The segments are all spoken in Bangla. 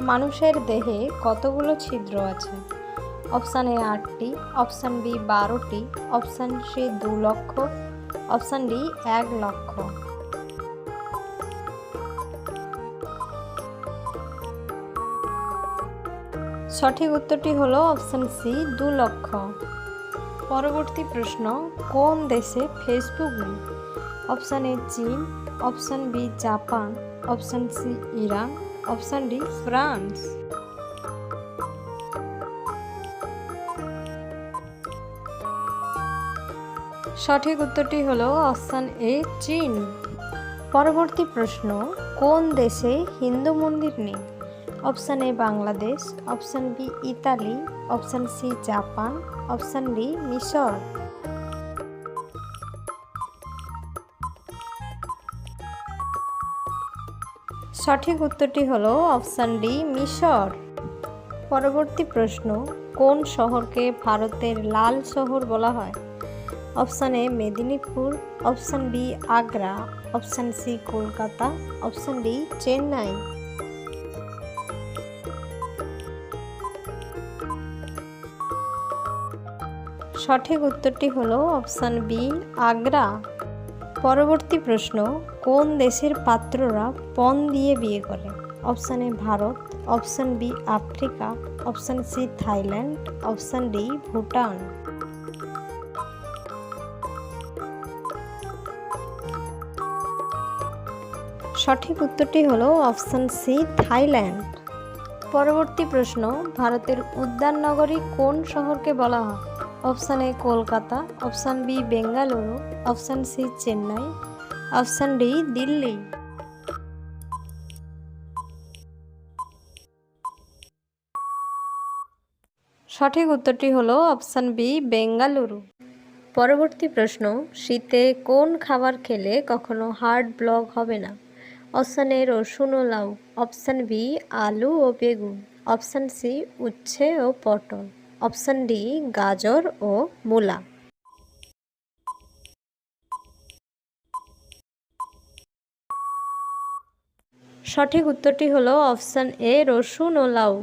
মানুষের দেহে কতগুলো ছিদ্র আছে? অপশান এ আটটি, অপশান বি বারোটি, অপশান সি দু লক্ষ, অপশান ডি এক লক্ষ। সঠিক উত্তরটি হলো অপশান সি দু লক্ষ। পরবর্তী প্রশ্ন, কোন দেশে ফেসবুক নেই? অপশান এ চীন, option B Japan, option C Iran option D France সঠিক উত্তরটি হলো অপশান এ চীন। পরবর্তী প্রশ্ন, কোন দেশে হিন্দু মন্দির নেই? Option A Bangladesh. Option B Italy. Option C Japan. Option D মিশর। সঠিক উত্তরটি হলো অপশান ডি, মিশর। পরবর্তী প্রশ্ন, কোন শহরকে ভারতের লাল শহর বলা হয়? Option A, Medinipur. Option B, Agra. Option C, Kolkata. Option D, Chennai. সঠিক উত্তরটি হলো অপশান বি, আগ্রা। পরবর্তী প্রশ্ন, কোন দেশের পাত্ররা পণ দিয়ে বিয়ে করে? Option A Bharat, option B Africa, option C Thailand, option D Bhutan. সঠিক উত্তরটি হলো অপশান সি থাইল্যান্ড। পরবর্তী প্রশ্ন, ভারতের উদ্যান নগরী কোন শহরকে বলা হয়? Option A Kolkata option B Bengaluru option C Chennai option D Delhi সঠিক উত্তরটি হলো অপশান বি বেঙ্গালুরু পরবর্তী প্রশ্ন, শীতে কোন খাবার খেলে কখনো হার্ট ব্লক হবে না? অপশান এ রসুন ও লাউ. অপশান বি আলু ও বেগুন. অপশান সি উচ্ছে ও পটল. অপশান ডি, গাজর ও মূলা। সঠিক উত্তরটি হলো অপশান এ, রসুন ও লাউ।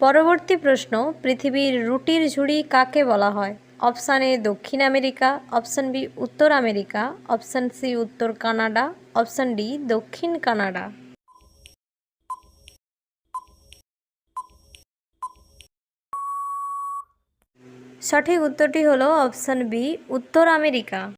পরবর্তী প্রশ্ন, পৃথিবীর রুটির ঝুড়ি কাকে বলা হয়? অপশান এ, দক্ষিণ আমেরিকা, অপশান বি, উত্তর আমেরিকা, অপশান সি, উত্তর কানাডা, অপশান ডি, দক্ষিণ কানাডা। সঠিক উত্তরটি হলো অপশান বি উত্তর আমেরিকা।